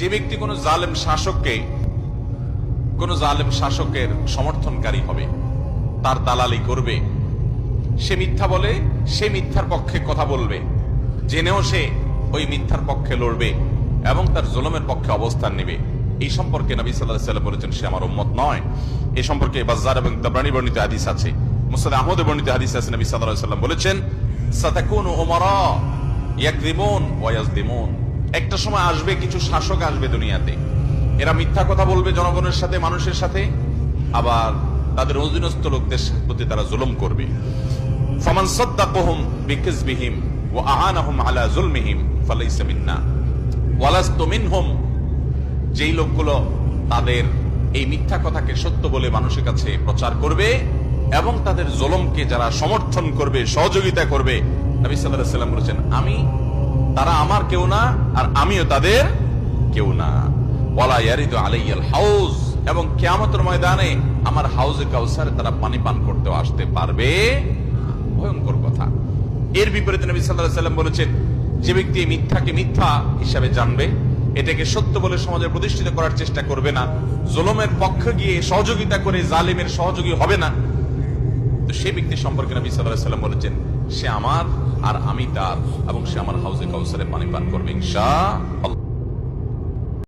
যে ব্যক্তি কোনো জালেম শাসককে, কোন জালেম শাসকের সমর্থনকারী হবে, তার দালালি করবে। সে মিথ্যা বলে, সে মিথ্যার পক্ষে কথা বলবে। জেনেও সে ওই মিথ্যার পক্ষে লড়বে এবং তার জুলমের পক্ষে অবস্থান নেবে। এই সম্পর্কে নবী সাল্লাহ সাল্লাম বলেছেন, সে আমার উম্মত নয়। এই সম্পর্কে বাজার এবং তাবরানি বর্ণিত হাদিস আছে মুসাদ আহমদে বর্ণিত হাদিস আছে, নবী সাল্লাহ সাল্লাম বলেছেন, সাতাকুন ওমরা ইয়াকদিমুন ওয়ায়াজদিমুন একটা সময় আসবে, কিছু শাসক আসবে দুনিয়াতে। এরা মিথ্যা কথা বলবে জনগণের সাথে, মানুষের সাথে, আবার তাদের অধীনস্থ লোকদের প্রতি তারা জুলুম করবে। ফামান যেই লোকগুলো তাদের এই মিথ্যা কথাকে সত্য বলে মানুষের কাছে প্রচার করবে এবং তাদের জলমকে যারা সমর্থন করবে, সহযোগিতা করবে, নবী আলাইহি সাল্লাম বলেছেন, আমি তারা আমার কেউ না, আর আমিও তাদের কেউ না। এবং ময়দানে আমার কাউসারে তারা পানি পান করতেও আসতে পারবে। ভয়ঙ্কর কথা। এর বিপরীতে নবী সাল্লাম বলেছেন, যে ব্যক্তি মিথ্যাকে মিথ্যা হিসাবে জানবে, এটাকে সত্য বলে সমাজে প্রতিষ্ঠিত করার চেষ্টা করবে না, জুলুমের পক্ষে গিয়ে সহযোগিতা করে জালিমের সহযোগী হবে না তো সেই ব্যক্তি সম্পর্কে নবী সাল্লাহ সাল্লাম বলেছেন, সে আমার আর আমি তার এবং সে আমার হাউজে কাউসারে পানি পান করবে ইনশাআল্লাহ